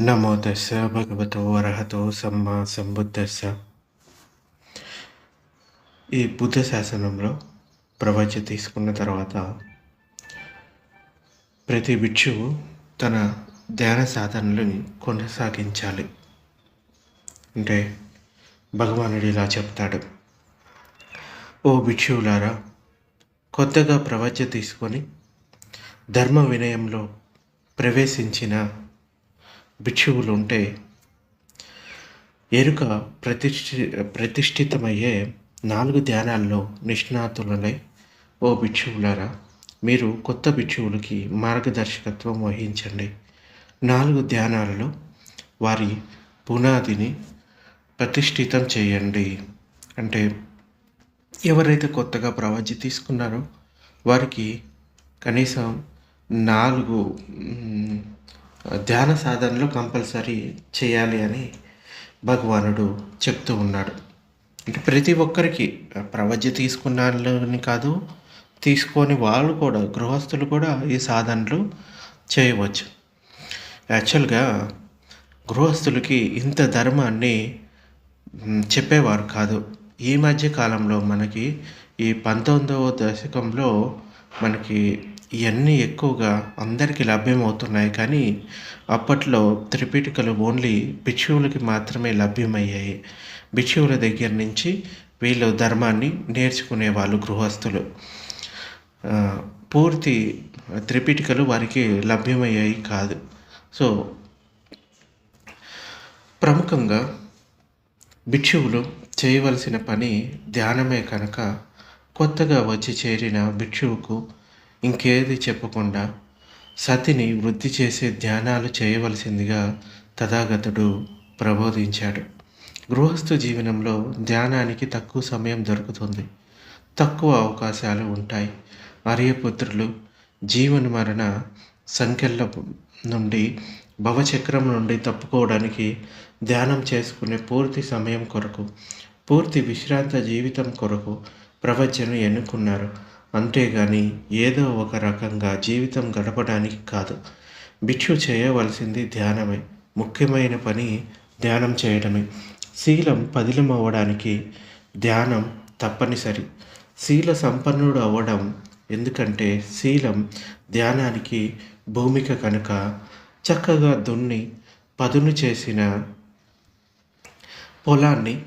నమో దశ భగవతో అర్హతో సమ్మా సంబుద్ధస్స ఈ బుద్ధ శాసనంలో ప్రవచ తీసుకున్న తర్వాత ప్రతి భిక్షువు తన ధ్యాన సాధనలని కొనసాగించాలి. అంటే భగవానుడు ఇలా చెప్తాడు ఓ భిక్షువులారా కొత్తగా ప్రవచ తీసుకొని ధర్మ వినయంలో ప్రవేశించిన భిక్షువులు ఉంటే ఎరుక ప్రతిష్ఠి ప్రతిష్ఠితమయ్యే నాలుగు ధ్యానాల్లో నిష్ణాతులై ఓ బిక్షువులారా మీరు కొత్త బిక్షువులకి మార్గదర్శకత్వం వహించండి. నాలుగు ధ్యానాలలో వారి పునాదిని ప్రతిష్ఠితం చేయండి. అంటే ఎవరైతే కొత్తగా ప్రవచి తీసుకున్నారో వారికి కనీసం నాలుగు ధ్యాన సాధనలు కంపల్సరీ చేయాలి అని భగవానుడు చెప్తూ ఉన్నాడు. అంటే ప్రతి ఒక్కరికి ప్రవజ్య తీసుకున్న వాళ్ళని కాదు తీసుకొని వాళ్ళు కూడా గృహస్థులు కూడా ఈ సాధనలు చేయవచ్చు. యాక్చువల్గా గృహస్థులకి ఇంత ధర్మాన్ని చెప్పేవారు కాదు. ఈ మధ్య కాలంలో మనకి ఈ పంతొమ్మిదవ దశకంలో మనకి ఇవన్నీ ఎక్కువగా అందరికీ లభ్యమవుతున్నాయి కానీ అప్పట్లో త్రిపీఠికలు ఓన్లీ భిక్షువులకి మాత్రమే లభ్యమయ్యాయి. భిక్షువుల దగ్గర నుంచి వీళ్ళు ధర్మాన్ని నేర్చుకునేవాళ్ళు గృహస్థులు. పూర్తి త్రిపిటికలు వారికి లభ్యమయ్యాయి కాదు. సో ప్రముఖంగా భిక్షువులు చేయవలసిన పని ధ్యానమే కనుక కొత్తగా వచ్చి చేరిన భిక్షువుకు ఇంకేది చెప్పకుండా సతిని వృద్ధి చేసే ధ్యానాలు చేయవలసిందిగా తథాగతుడు ప్రబోధించాడు. గృహస్థు జీవనంలో ధ్యానానికి తక్కువ సమయం దొరుకుతుంది. తక్కువ అవకాశాలు ఉంటాయి. ఆర్యపుత్రులు జీవన మరణ సంఖ్యల నుండి భవచక్రం నుండి తప్పుకోవడానికి ధ్యానం చేసుకునే పూర్తి సమయం కొరకు పూర్తి విశ్రాంత జీవితం కొరకు ప్రవచను ఎన్నుకున్నారు. అంతేగాని ఏదో ఒక రకంగా జీవితం గడపడానికి కాదు. భిక్షు చేయవలసింది ధ్యానమే. ముఖ్యమైన పని ధ్యానం చేయడమే. శీలం పదిలం అవ్వడానికి ధ్యానం తప్పనిసరి. శీల సంపన్నుడు అవ్వడం ఎందుకంటే శీలం ధ్యానానికి భూమిక కనుక చక్కగా దున్ని పదును చేసిన పొలాన్ని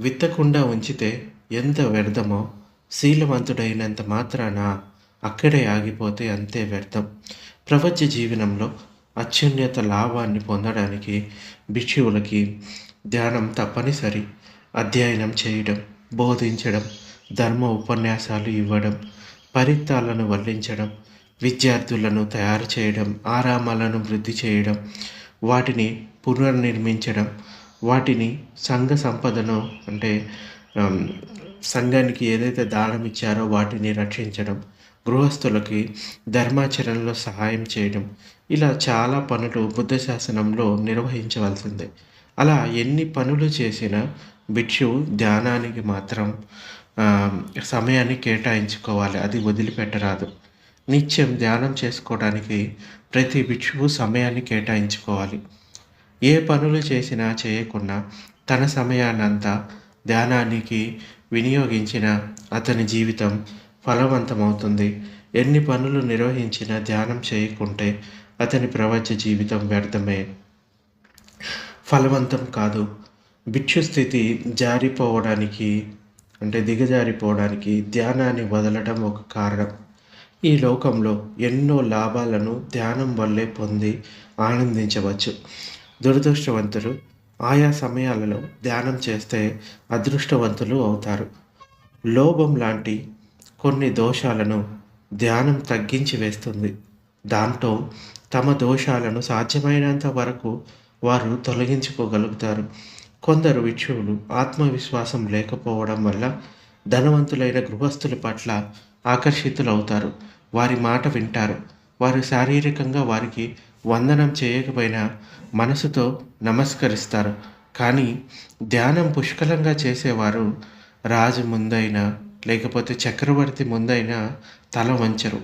విత్తకుండా ఉంచితే ఎంత వ్యర్థమో శీలవంతుడైనంత మాత్రాన అక్కడే ఆగిపోతే అంతే వ్యర్థం. ప్రపంచ జీవనంలో అత్యున్నత లాభాన్ని పొందడానికి భిక్షువులకి ధ్యానం తప్పనిసరి. అధ్యయనం చేయడం బోధించడం ధర్మ ఉపన్యాసాలు ఇవ్వడం పరిత్తాలను వల్లించడం విద్యార్థులను తయారు చేయడం ఆరామాలను వృద్ధి చేయడం వాటిని పునర్నిర్మించడం వాటిని సంఘ సంపదను అంటే సంఘానికి ఏదైతే దానం ఇచ్చారో వాటిని రక్షించడం గృహస్థులకి ధర్మాచరణలో సహాయం చేయడం ఇలా చాలా పనులు బుద్ధ శాసనంలో నిర్వహించవలసిందే. అలా ఎన్ని పనులు చేసినా భిక్షువు ధ్యానానికి మాత్రం సమయాన్ని కేటాయించుకోవాలి. అది వదిలిపెట్టరాదు. నిత్యం ధ్యానం చేసుకోవడానికి ప్రతి భిక్షువు సమయాన్ని కేటాయించుకోవాలి. ఏ పనులు చేసినా చేయకుండా తన సమయాన్నంతా ధ్యానానికి వినియోగించిన అతని జీవితం ఫలవంతమవుతుంది. ఎన్ని పనులు నిర్వహించినా ధ్యానం చేయకుంటే అతని ప్రపంచ జీవితం వ్యర్థమే. ఫలవంతం కాదు. భిక్షు స్థితి జారిపోవడానికి అంటే దిగజారిపోవడానికి ధ్యానాన్ని వదలడం ఒక కారణం. ఈ లోకంలో ఎన్నో లాభాలను ధ్యానం వల్లే పొంది ఆనందించవచ్చు. దురదృష్టవంతులు ఆయా సమయాలలో ధ్యానం చేస్తే అదృష్టవంతులు అవుతారు. లోభం లాంటి కొన్ని దోషాలను ధ్యానం తగ్గించి వేస్తుంది. దాంతో తమ దోషాలను సాధ్యమైనంత వరకు వారు తొలగించుకోగలుగుతారు. కొందరు విక్షువులు ఆత్మవిశ్వాసం లేకపోవడం వల్ల ధనవంతులైన గృహస్థుల పట్ల ఆకర్షితులవుతారు. వారి మాట వింటారు. వారు శారీరకంగా వారికి వందనం చేయకపోయినా మనసుతో నమస్కరిస్తారు. కానీ ధ్యానం పుష్కలంగా చేసేవారు రాజు ముందైనా లేకపోతే చక్రవర్తి ముందైనా తల వంచరు.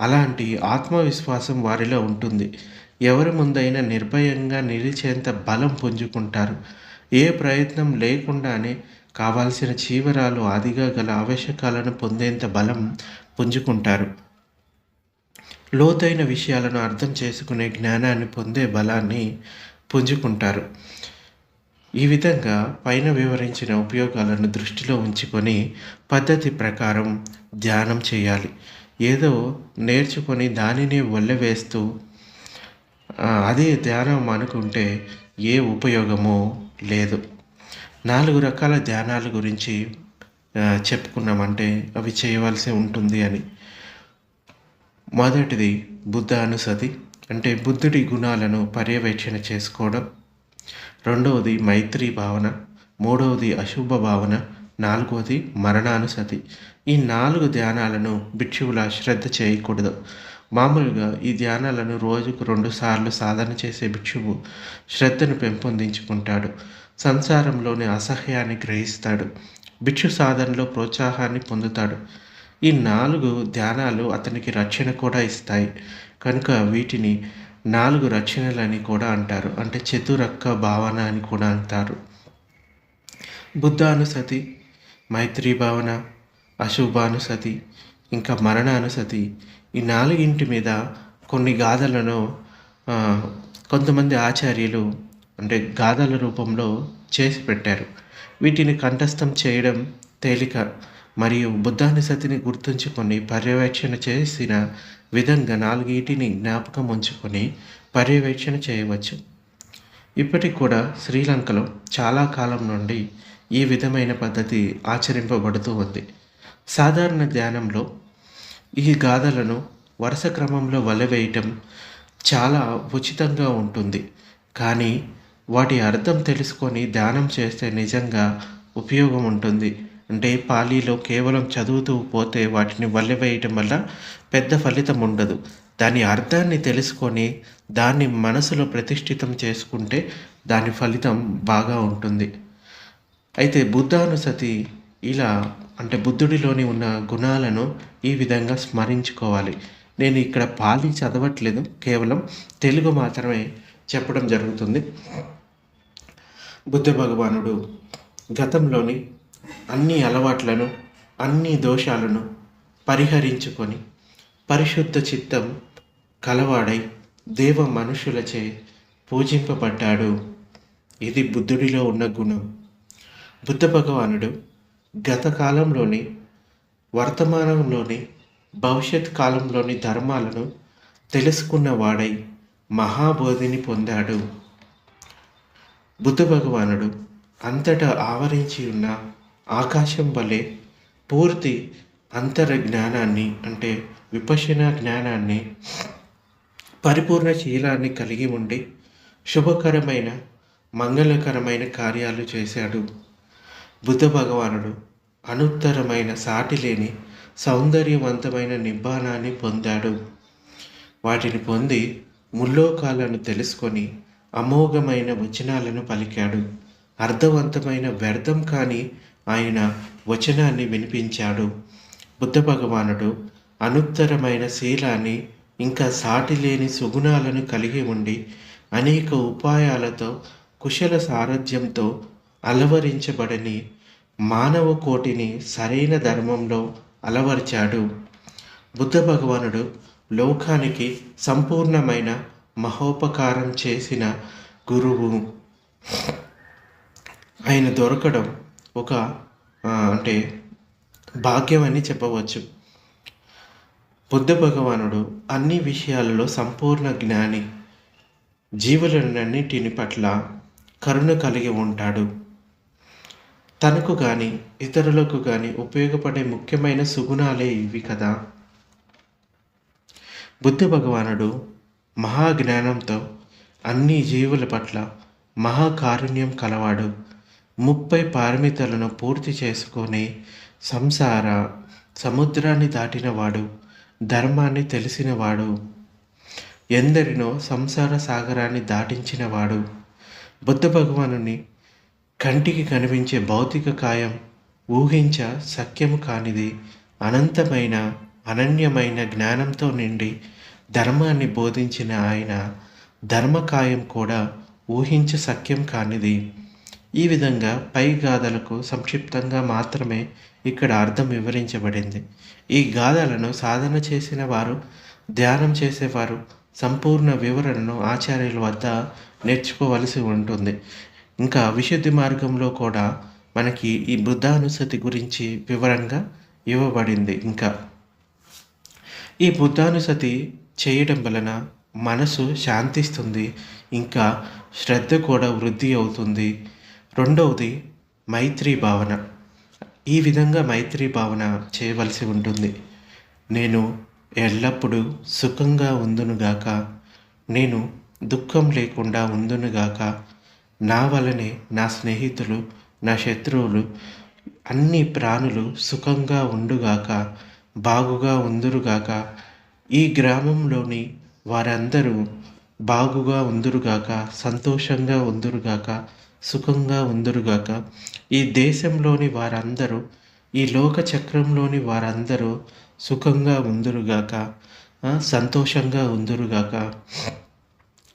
అలాంటి ఆత్మవిశ్వాసం వారిలో ఉంటుంది. ఎవరి ముందైనా నిర్భయంగా నిలిచేంత బలం పుంజుకుంటారు. ఏ ప్రయత్నం లేకుండానే కావాల్సిన చీవరాలు ఆదిగా గల ఆవశ్యకాలను పొందేంత బలం పుంజుకుంటారు. లోతైన విషయాలను అర్థం చేసుకునే జ్ఞానాన్ని పొందే బలాన్ని పుంజుకుంటారు. ఈ విధంగా పైన వివరించిన ఉపయోగాలను దృష్టిలో ఉంచుకొని పద్ధతి ప్రకారం ధ్యానం చేయాలి. ఏదో నేర్చుకొని దానిని వల్లవేస్తూ అదే ధ్యానం అనుకుంటే ఏ ఉపయోగమో లేదు. నాలుగు రకాల ధ్యానాల గురించి చెప్పుకున్నామంటే అవి చేయవలసి ఉంటుంది అని. మొదటిది బుద్ధ అనుసతి అంటే బుద్ధుడి గుణాలను పర్యవేక్షణ చేసుకోవడం. రెండవది మైత్రి భావన మూడవది అశుభ భావన నాలుగవది మరణానుసతి. ఈ నాలుగు ధ్యానాలను భిక్షువుల శ్రద్ధ చేయకూడదు. మామూలుగా ఈ ధ్యానాలను రోజుకు రెండు సార్లు సాధన చేసే భిక్షువు శ్రద్ధను పెంపొందించుకుంటాడు. సంసారంలోని అసహ్యాన్ని గ్రహిస్తాడు. భిక్షు సాధనలో ప్రోత్సాహాన్ని పొందుతాడు. ఈ నాలుగు ధ్యానాలు అతనికి రక్షణ కూడా ఇస్తాయి. కనుక వీటిని నాలుగు రక్షణలని కూడా అంటారు. అంటే చతురక్క భావన అని కూడా అంటారు. బుద్ధానుసతి మైత్రీ భావన అశుభానుసతి ఇంకా మరణానుసతి ఈ నాలుగింటి మీద కొన్ని గాథలను కొంతమంది ఆచార్యులు అంటే గాథల రూపంలో చేసి పెట్టారు. వీటిని కంఠస్థం చేయడం తేలిక మరియు బుద్ధానుసతిని గుర్తుంచుకొని పర్యవేక్షణ చేసిన విధంగా నాలుగీటిని జ్ఞాపకం ఉంచుకొని పర్యవేక్షణ చేయవచ్చు. ఇప్పటికి కూడా శ్రీలంకలో చాలా కాలం నుండి ఈ విధమైన పద్ధతి ఆచరింపబడుతూ ఉంది. సాధారణ ధ్యానంలో ఈ గాథలను వరుస క్రమంలో వలవేయటం చాలా ఉచితంగా ఉంటుంది. కానీ వాటి అర్థం తెలుసుకొని ధ్యానం చేస్తే నిజంగా ఉపయోగం ఉంటుంది. అంటే పాలీలో కేవలం చదువుతూ పోతే వాటిని వల్లెవేయటం వల్ల పెద్ద ఫలితం ఉండదు. దాని అర్థాన్ని తెలుసుకొని దాన్ని మనసులో ప్రతిష్ఠితం చేసుకుంటే దాని ఫలితం బాగా ఉంటుంది. అయితే బుద్ధానుసతి ఇలా అంటే బుద్ధుడిలోని ఉన్న గుణాలను ఈ విధంగా స్మరించుకోవాలి. నేను ఇక్కడ పాలి చదవట్లేదు కేవలం తెలుగు మాత్రమే చెప్పడం జరుగుతుంది. బుద్ధ భగవానుడు గతంలోని అన్ని అలవాట్లను అన్ని దోషాలను పరిహరించుకొని పరిశుద్ధ చిత్తం కలవాడై దేవ మనుషులచే పూజింపబడ్డాడు. ఇది బుద్ధుడిలో ఉన్న గుణం. బుద్ధ భగవానుడు గత కాలంలోని వర్తమానంలోని భవిష్యత్ కాలంలోని ధర్మాలను తెలుసుకున్నవాడై మహాబోధిని పొందాడు. బుద్ధ భగవానుడు అంతటా ఆవరించి ఉన్న ఆకాశం వలె పూర్తి అంతర జ్ఞానాన్ని అంటే విపశన జ్ఞానాన్ని పరిపూర్ణ శీలాన్ని కలిగి ఉండి శుభకరమైన మంగళకరమైన కార్యాలు చేశాడు. బుద్ధ భగవానుడు అనుత్తరమైన సాటి లేని సౌందర్యవంతమైన నిబ్బానాన్ని పొందాడు. వాటిని పొంది ముల్లోకాలను తెలుసుకొని అమోఘమైన వచనాలను పలికాడు. అర్థవంతమైన వ్యర్థం కాని ఆయన వచనాన్ని వినిపించాడు. బుద్ధ భగవానుడు అనుత్తరమైన శీలాన్ని ఇంకా సాటి లేని సుగుణాలను కలిగి ఉండి అనేక ఉపాయాలతో కుశల సారథ్యంతో అలవరించబడని మానవ కోటిని సరైన ధర్మంలో అలవర్చాడు. బుద్ధ భగవానుడు లోకానికి సంపూర్ణమైన మహోపకారం చేసిన గురువు. ఆయన దొరకడం ఒక అంటే భాగ్యం అని చెప్పవచ్చు. బుద్ధ భగవానుడు అన్ని విషయాలలో సంపూర్ణ జ్ఞాని. జీవులన్నిటిని పట్ల కరుణ కలిగి ఉంటాడు. తనకు కానీ ఇతరులకు కానీ ఉపయోగపడే ముఖ్యమైన సుగుణాలే ఇవి కదా. బుద్ధ భగవానుడు మహాజ్ఞానంతో అన్ని జీవుల పట్ల మహాకారుణ్యం కలవాడు. ముప్పై పారమితలను పూర్తి చేసుకొని సంసార సముద్రాన్ని దాటినవాడు ధర్మాన్ని తెలిసినవాడు ఎందరినో సంసార సాగరాన్ని దాటించినవాడు బుద్ధ భగవానుని కంటికి కనిపించే భౌతిక కాయం ఊహించ సఖ్యము కానిది అనంతమైన అనన్యమైన జ్ఞానంతో నిండి ధర్మాన్ని బోధించిన ఆయన ధర్మకాయం కూడా ఊహించ సఖ్యం కానిది. ఈ విధంగా పై గాథలకు సంక్షిప్తంగా మాత్రమే ఇక్కడ అర్థం వివరించబడింది. ఈ గాథలను సాధన చేసిన వారు ధ్యానం చేసేవారు సంపూర్ణ వివరణను ఆచార్యుల వద్ద నేర్చుకోవలసి ఉంటుంది. ఇంకా విశుద్ధి మార్గంలో కూడా మనకి ఈ బుద్ధానుసతి గురించి వివరంగా ఇవ్వబడింది. ఇంకా ఈ బుద్ధానుసతి చేయడం వలన మనసు శాంతిస్తుంది. ఇంకా శ్రద్ధ కూడా వృద్ధి అవుతుంది. రెండవది మైత్రి భావన. ఈ విధంగా మైత్రి భావన చేయవలసి ఉంటుంది. నేను ఎల్లప్పుడూ సుఖంగా ఉందునుగాక నేను దుఃఖం లేకుండా ఉందునుగాక నా వలనే నా స్నేహితులు నా శత్రువులు అన్ని ప్రాణులు సుఖంగా ఉండుగాక బాగుగా ఉందురుగాక ఈ గ్రామంలోని వారందరూ బాగుగా ఉందురుగాక సంతోషంగా ఉందురుగాక సుఖంగా ఉందురుగాక ఈ దేశంలోని వారందరూ ఈ లోక చక్రంలోని వారందరూ సుఖంగా ఉందురుగాక సంతోషంగా ఉందురుగాక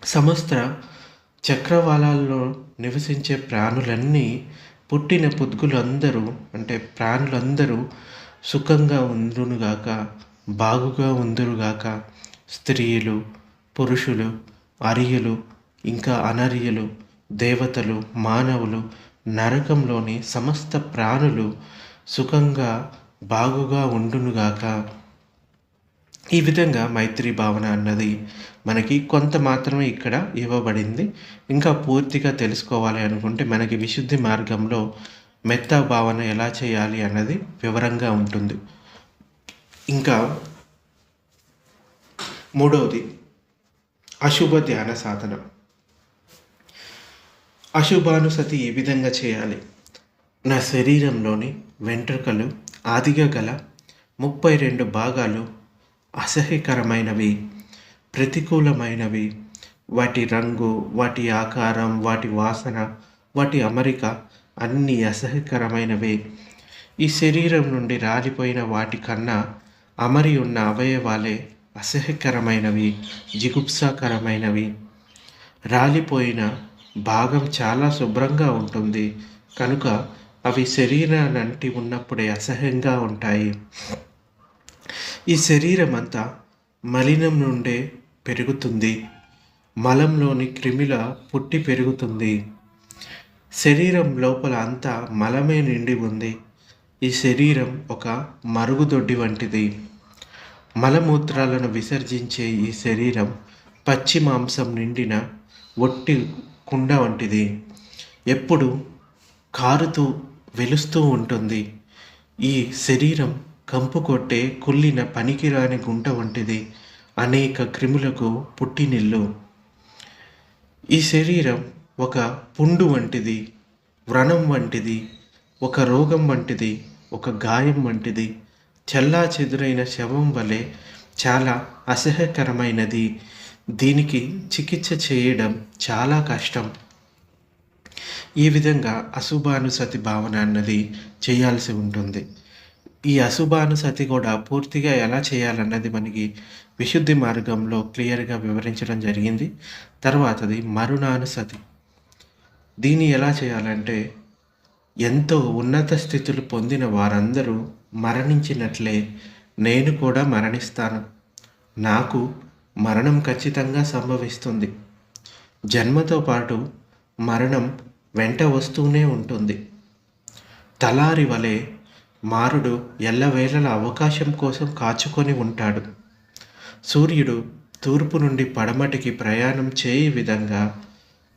సమస్త చక్రవాళాల్లో నివసించే ప్రాణులన్నీ పుట్టిన పుద్గులందరూ అంటే ప్రాణులందరూ సుఖంగా ఉందురుగాక బాగుగా ఉందురుగాక స్త్రీలు పురుషులు అరియులు ఇంకా అనర్యులు దేవతలు మానవులు నరకంలోని సమస్త ప్రాణులు సుఖంగా బాగుగా ఉండునుగాక. ఈ విధంగా మైత్రి భావన అన్నది మనకి కొంత మాత్రమే ఇక్కడ ఇవ్వబడింది. ఇంకా పూర్తిగా తెలుసుకోవాలి అనుకుంటే మనకి విశుద్ధి మార్గంలో మెత్త భావన ఎలా చేయాలి అన్నది వివరంగా ఉంటుంది. ఇంకా మూడవది అశుభ ధ్యాన సాధన. అశుభానుసతి ఈ విధంగా చేయాలి. నా శరీరంలోని వెంట్రుకలు ఆదిగా గల ముప్పై రెండు భాగాలు అసహ్యకరమైనవి ప్రతికూలమైనవి. వాటి రంగు వాటి ఆకారం వాటి వాసన వాటి అమరిక అన్నీ అసహ్యకరమైనవే. ఈ శరీరం నుండి రాలిపోయిన వాటి కన్నా అమరి ఉన్న అవయవాలే అసహ్యకరమైనవి జిగుప్సాకరమైనవి. రాలిపోయిన భాగం చాలా శుభ్రంగా ఉంటుంది. కనుక అవి శరీరానంటి ఉన్నప్పుడే అసహ్యంగా ఉంటాయి. ఈ శరీరం అంతా మలినం నుండే పెరుగుతుంది. మలంలోని క్రిమిల పుట్టి పెరుగుతుంది. శరీరం లోపల అంతా మలమే నిండి ఉంది. ఈ శరీరం ఒక మరుగుదొడ్డి వంటిది. మలమూత్రాలను విసర్జించే ఈ శరీరం పచ్చి మాంసం నిండిన ఒట్టి కుండ వంటిది. ఎప్పుడు కారుతూ వెలుస్తూ ఉంటుంది. ఈ శరీరం కంపు కొట్టే కుళ్ళిన పనికిరాని గుంట వంటిది. అనేక క్రిములకు పుట్టినిల్లు. ఈ శరీరం ఒక పుండు వంటిది వ్రణం వంటిది ఒక రోగం వంటిది ఒక గాయం వంటిది. చల్లా చెదురైన శవం వలె చాలా అసహ్యకరమైనది. దీనికి చికిత్స చేయడం చాలా కష్టం. ఈ విధంగా అశుభానుసతి భావన అన్నది చేయాల్సి ఉంటుంది. ఈ అశుభానుసతి కూడా పూర్తిగా ఎలా చేయాలన్నది మనకి విశుద్ధి మార్గంలో క్లియర్గా వివరించడం జరిగింది. తర్వాతది మరుణానుసతి దీన్ని ఎలా చేయాలంటే ఎంతో ఉన్నత స్థితులు పొందిన వారందరూ మరణించినట్లే నేను కూడా మరణిస్తాను. నాకు మరణం ఖచ్చితంగా సంభవిస్తుంది. జన్మతో పాటు మరణం వెంట వస్తూనే ఉంటుంది. తలారి వలె మారుడు ఎల్లవేళల అవకాశం కోసం కాచుకొని ఉంటాడు. సూర్యుడు తూర్పు నుండి పడమటికి ప్రయాణం చేయి విధంగా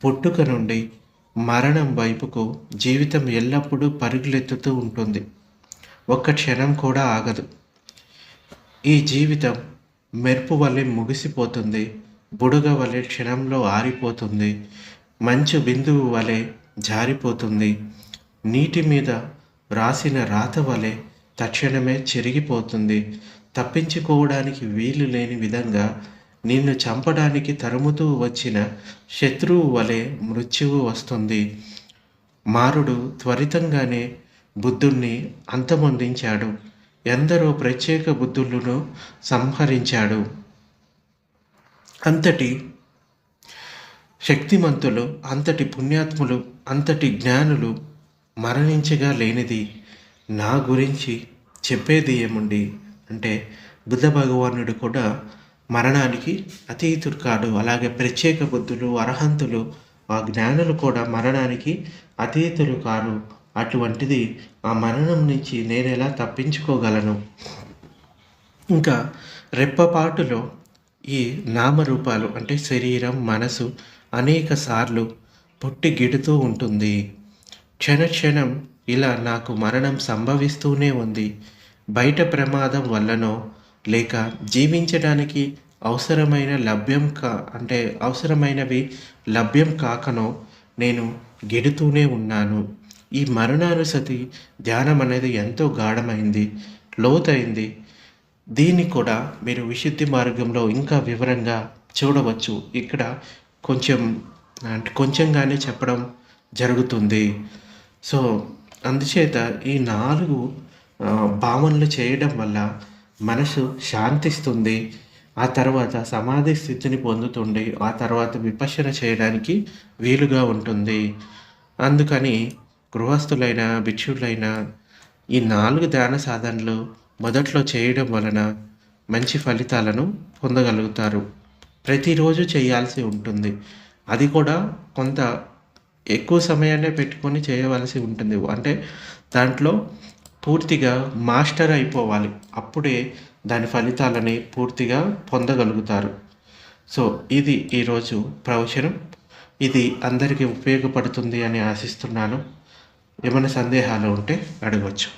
పుట్టుక నుండి మరణం వైపుకు జీవితం ఎల్లప్పుడూ పరుగులెత్తుతూ ఉంటుంది. ఒక్క క్షణం కూడా ఆగదు. ఈ జీవితం మెరుపు వలె ముగిసిపోతుంది బుడగ వలె క్షణంలో ఆరిపోతుంది మంచు బిందువు వలె జారిపోతుంది నీటి మీద రాసిన రాత వలె తక్షణమే చెరిగిపోతుంది. తప్పించుకోవడానికి వీలు లేని విధంగా నిన్ను చంపడానికి తరుముతూ వచ్చిన శత్రువు వలె మృత్యువు వస్తుంది. మారుడు త్వరితంగానే బుద్ధుణ్ణి అంతమొందించాడు. ఎందరో ప్రత్యేక బుద్ధులను సంహరించాడు. అంతటి శక్తిమంతులు అంతటి పుణ్యాత్ములు అంతటి జ్ఞానులు మరణించగా లేనిది నా గురించి చెప్పేది ఏముండి అంటే బుద్ధ భగవానుడు కూడా మరణానికి అతీతుడు కాడు. అలాగే ప్రత్యేక బుద్ధులు అర్హంతులు ఆ జ్ఞానులు కూడా మరణానికి అతీతులు కారు. అటువంటిది ఆ మరణం నుంచి నేను ఎలా తప్పించుకోగలను? ఇంకా రెప్పపాటులో ఈ నామరూపాలు అంటే శరీరం మనసు అనేక సార్లు పుట్టి గిడుతూ ఉంటుంది. క్షణ క్షణం ఇలా నాకు మరణం సంభవిస్తూనే ఉంది. బయట ప్రమాదం వల్లనో లేక జీవించడానికి అవసరమైన లభ్యం కా అంటే అవసరమైనవి లభ్యం కాకనో నేను గెడుతూనే ఉన్నాను. ఈ మరణానుసతి ధ్యానం అనేది ఎంతో గాఢమైంది లోతైంది. దీన్ని కూడా మీరు విశుద్ధి మార్గంలో ఇంకా వివరంగా చూడవచ్చు. ఇక్కడ కొంచెం అంటే కొంచెంగానే చెప్పడం జరుగుతుంది. సో అందుచేత ఈ నాలుగు భావనలు చేయడం వల్ల మనసు శాంతిస్తుంది. ఆ తర్వాత సమాధి స్థితిని పొందుతుంది ఆ తర్వాత విపశన చేయడానికి వీలుగా ఉంటుంది. అందుకని గృహస్థులైన భిక్షులైన ఈ నాలుగు ధ్యాన సాధనలు మొదట్లో చేయడం వలన మంచి ఫలితాలను పొందగలుగుతారు. ప్రతిరోజు చేయాల్సి ఉంటుంది. అది కూడా కొంత ఎక్కువ సమయాన్నే పెట్టుకొని చేయవలసి ఉంటుంది. అంటే దాంట్లో పూర్తిగా మాస్టర్ అయిపోవాలి. అప్పుడే దాని ఫలితాలని పూర్తిగా పొందగలుగుతారు. సో ఇది ఈరోజు ప్రవచనం. ఇది అందరికీ ఉపయోగపడుతుంది అని ఆశిస్తున్నాను. ఏమైనా సందేహాలు ఉంటే అడగవచ్చు.